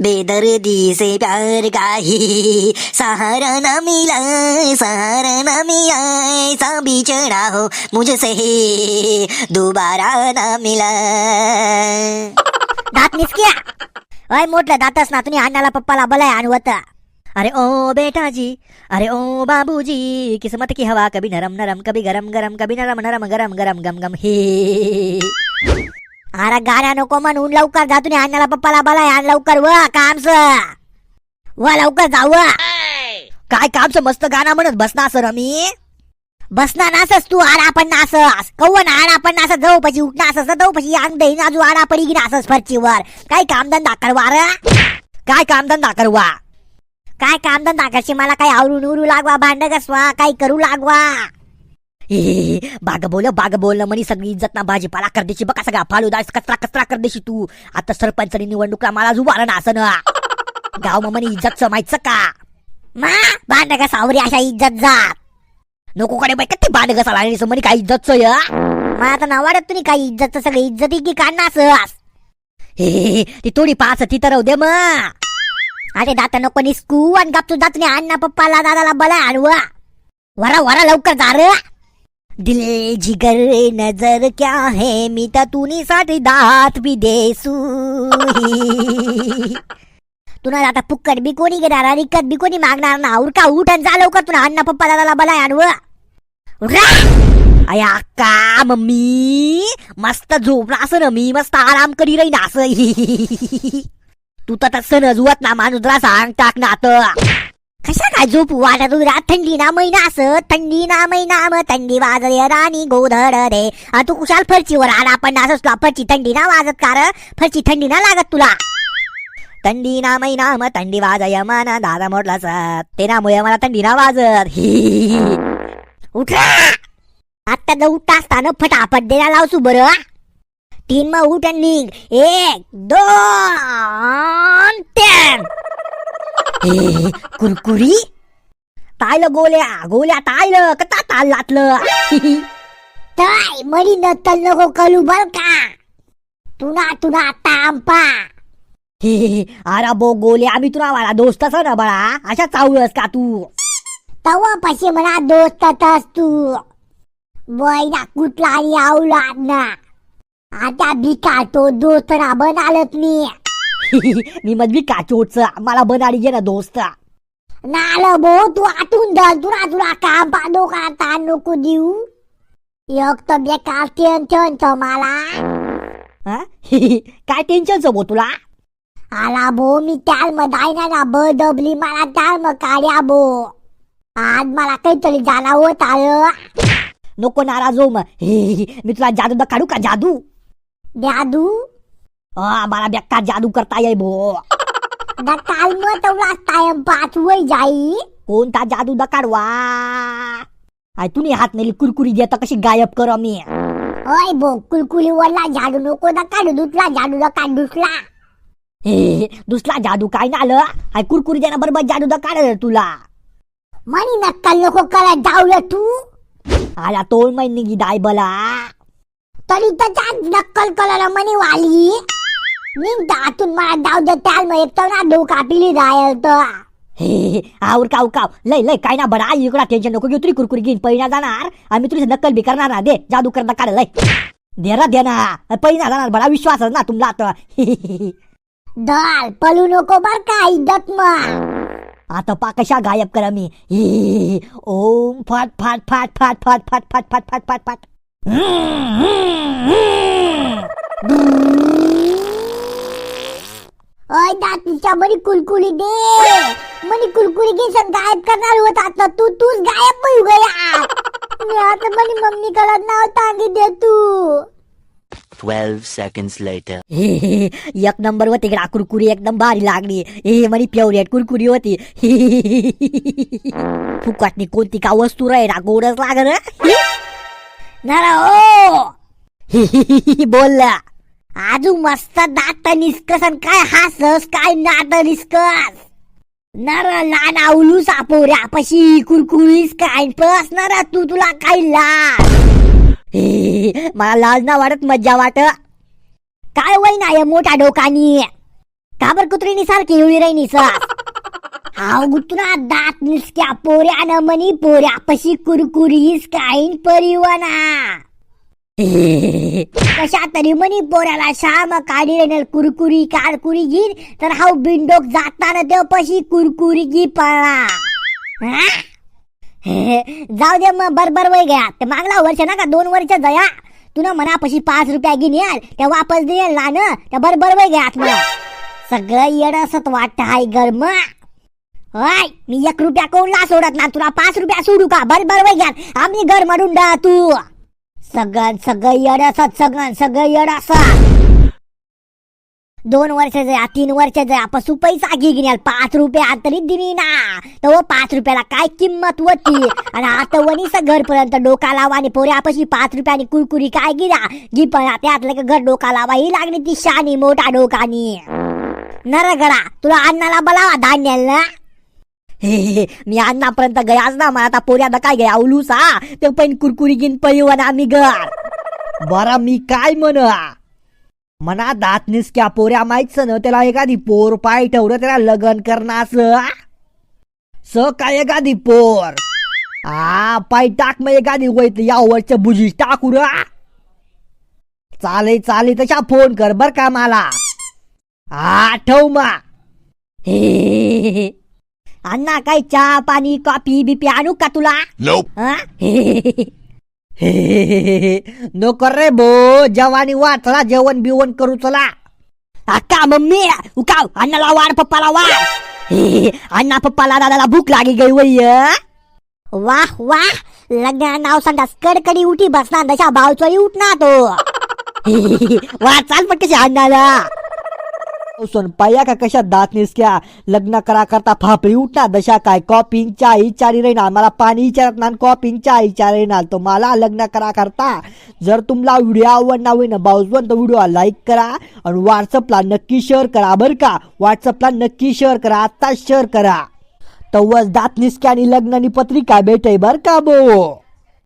बेदर्दी से प्यार का ही सहारा न मिला सहारा न मिला ऐसा बिछड़ा हो मुझसे दोबारा न मिला दात किया अय मोठलं दातच ना तुम्ही अण्णाला पप्पाला बलाय आणवत अरे ओ बेटाजी अरे ओ बाबूजी किस्मत की हवा कभी नरम नरम कभी गरम गरम कभी नरम नरम गरम गरम गम गम हे. अरे गाड्या नको म्हणून लवकर जा तुम्ही. आणण्याला पप्पाला बलाय आण लवकर व कामस व लवकर जाऊ काय कामच? मस्त गाणं म्हणत बसना सर मी बसना नासस तू आडा पण नासस. कव्वन आडा पण नासस? जाऊ पशी उठना असस जाऊ पशी अंग देईन आजू आडा पडी की नासस फरचीवर. काय कामधंदा करवा र? काय कामधंदा करवा? काय कामधंदा करशी मला काय आवरून उरू लागवा भांड कसवा काय करू लागवा. बाग बोल बाग बोल म्हणी सगळी इज्जत ना भाजीपाला कर देशी बघा सगळा फालूदास कचरा कचरा कर देशी तू. आता सरपंचनी निवडणुकला मला जुवार ना असं ना. गाव म्हणी इज्जत माहितच का? मा भांड सावरी अशा इज्जत जात. नको कडे बाई किती भांड कसा लागली म्हणी काय इज्जत या मग आता ना वाटत तुम्ही काही इज्जत सगळी इज्जती की काढणार हे ती थोडी पाच ती तर राहू दे मग अरे दाता नको निसकू आणि गपचू जात नाही अण्णा पप्पाला दादाला बला आणवा वरा वरा लवकर जा रे. दिले जिगर नजर क्या है? मी तर तुनी साठी दात बी देसू तुला आता फुक्कट बी कोणी घेणार रिकत बी कोणी मागणार ना उरका उठ आणि जा लवकर तुला अण्णा पप्पा दादाला बला आणवा अया का मम्मी? मस्त झोपला असं ना मी मस्त आराम करी राहीन असं तू तर तसं नजवत ना माणूस सांग टाक ना आता। कशा काय झोपू? वाटत रात थंडी ना महिना असत. थंडी ना महिना मग थंडी वाजय राणी गोधड रे. तू कुशाल फरचीवर आला पण असं तुला फरची थंडी ना वाजत कार फरची थंडी ना लागत तुला. थंडी ना महिना मग थंडी वाजय माना दादा म्हटला ते नामुळे मला थंडी ना वाजत. उठा आता जर उठता असताना फटाफट देणार लावसू बरं तीन मग उठ निघ. एक दोन तीन. हे, कुरकुरी? तायलं गोल्या गोल्या तायलं कता ताल लाटलं ताय मरी न तल नको कलू बर का? तुना तुना तांपा. अरे बो गोल्या आम्ही तुला वाला दोस्तच ना बळा. अशा चावलस का तू? तवा पशी म्हणा दोस्तच तू. वैना कुठला आणि आवलाद ना. आता भिकातो दोस्त ना बनालत मी मी मग भिकाचोच मला बनाडी घे ना दोस्त. नाल बो तू आतून धर तुला तुला काम पाडो का ताण नको देऊ. एक तर बेकार टेन्शन तर मला. काय टेन्शन बो तुला? आला बो मी त्याल मग दायना ना ब दबली मला त्याल मग काढ्या बो आज मला काहीतरी जाणं होत आलं. नको नाराज हो मग मी तुला जादू दा काढू का? जादू? जादू? Ah, हमारा बेक्का जादू करता है वो दकाल मत उड़ाता है बात वही जाई. कौन था जादू दकाडवा आय तुम्ही हात नेली कुरकुरी देता कशी गायब कर मी. ओय बो कुरकुरी वरला जादू नको दकाडू दुसरा जादू दकाड दुसरा. हे दुसरा जादू काय ना आलं? आय कुरकुरी देना बरोबर जादू दकाड तुला. मनी नक्कल नको करा जाऊया तू. आला तोल महिनी गी दाय बला. तरी तर नक्कल करायला मनी वाली. निघ दातून मला डाव दे त्याल मग येतो ना दो कापिली जायल तर हे आवर काव काव लय लय काय ना बडा इकडा टेन्शन नको घेऊ तुरी कुरकुरी घेईन पहिला जाणार आम्ही तुझी नक्कल बी करणार ना दे जादू करता काढ लय दे ना दे ना पहिला जाणार बडा विश्वास ना तुमला आता दल पलू नको बर का इज्जत मग आता पा कशा गायब करा मी हे, ओम फट फट फट फट फट फट फट फट फट फट फट अय दातीच्या मनी कुलकुली दे मनी कुलकुली घे सण गायब करणार होत आता तू तूच गायब होऊ गया मी आता मनी मम्मी कडे नाव तांगी दे तू 12 seconds later. हे, हे, एक नंबर होती इकडा कुरकुरी एकदम भारी लागली हे माझी फेवरेट कुरकुरी होती फुकटनी कोणती का वस्तू राही ना गोडच लागत ना ओ बोलला आजू मस्त दात निस्कसन काय हासस काय नात निस्कस. नर लहान आवलू सापोऱ्या पशी कुरकुरीस काय पस नर तू तुला काय लाज हे, मला लाज ना वाटत मज्जा वाट. काय वय ना मोठ्या डोकानी. काबर कुत्रीनी सारखी इवळी राहिनी सर हाव गुतुना दात निसक्या पोऱ्यानं मनी पोऱ्या पशी कुरकुरीस काहीन परिवना. कशा तरी मनी पोराला श्याम काढी रेनल कुरकुरी कारकुरी घेईन तर हाव बिंडोक जाताना देव पशी कुरकुरी घी पळा जाऊ दे मग बरोबर वय गया. ते मागला वर्ष ना का दोन वर्ष जया. तुला मनापाशी पाच रुपया घेऊन येल त्या वापस देईल ना त्या बरोबर वय गया मग सगळं येडसत वाटत हाय गरम. हाय मी एक रुपया कोणला सोडत ना तुला पाच रुपया सोडू का? बरोबर वय घ्या आम्ही घर मारून डा तू सगळं येड असत सगळं सगळं येडसत दोन वर्ष जया तीन वर्ष आपण पसू पैसा घेऊन पाच रुपये तरी दिली ना. तर हो, पाच रुपयाला काय किंमत होती? आणि आता वनीस घरपर्यंत डोका लावा आणि पोऱ्यापाशी पाच रुपयाने कुरकुरी काय गिरा जी पण त्यातलं का घर डोका लावा ही लागली ती शानी मोठा डोकानी. नरगडा तुला अन्नाला बोलावा धान्याला. हे हे, मी अन्नापर्यंत गयाच ना मला आता पोऱ्याला काय गया उलूसा ते पण कुरकुरी गिन पैवन आम्ही घर. बरा मी काय म्हण मना दात निसक्या पोऱ्या माहीत न त्याला एखादी पोर पाय ठेवलं त्याला लग्न करणार स काय एखादी पोर? आ पाय टाक मग एखादी वैत या वरच्या बुजी टाकू रा चाले चाले तशा फोन कर बर का मला. आठव मा हे. अण्णा काय चहा पाणी कॉफी बिपी आणू का तुला हा? हे, हे, हे. नको रे भो जवानी वा चला जेवण बिवण करू चला अक्का मम्मी उकाव अण्णाला वाढ पप्पाला वाढ हे, अण्णा पप्पाला दादाला भूक लागी गई वय वाह वाह लग्न नाव संडास कडकडी उठी बसना दशा भावचोळी उठना तो. वा चाल पण कशी अण्णाला सोन पाया का कशा दात निसक्या? लग्न करा करता फापडी उठना दशा काय? कॉपिंग चहा इचारी मला पाणी विचारत ना कॉपिंग चहा विचार येणार तो मला लग्न करा करता. जर तुम्हाला व्हिडिओ आवडणार होईना बाजून तर व्हिडिओ लाईक करा आणि व्हॉट्सअपला नक्की शेअर करा बरं का? व्हॉट्सअपला नक्की शेअर करा आत्ताच शेअर करा. तवच दात निसक्या आणि लग्नानी पत्रिका भेटे बर का बो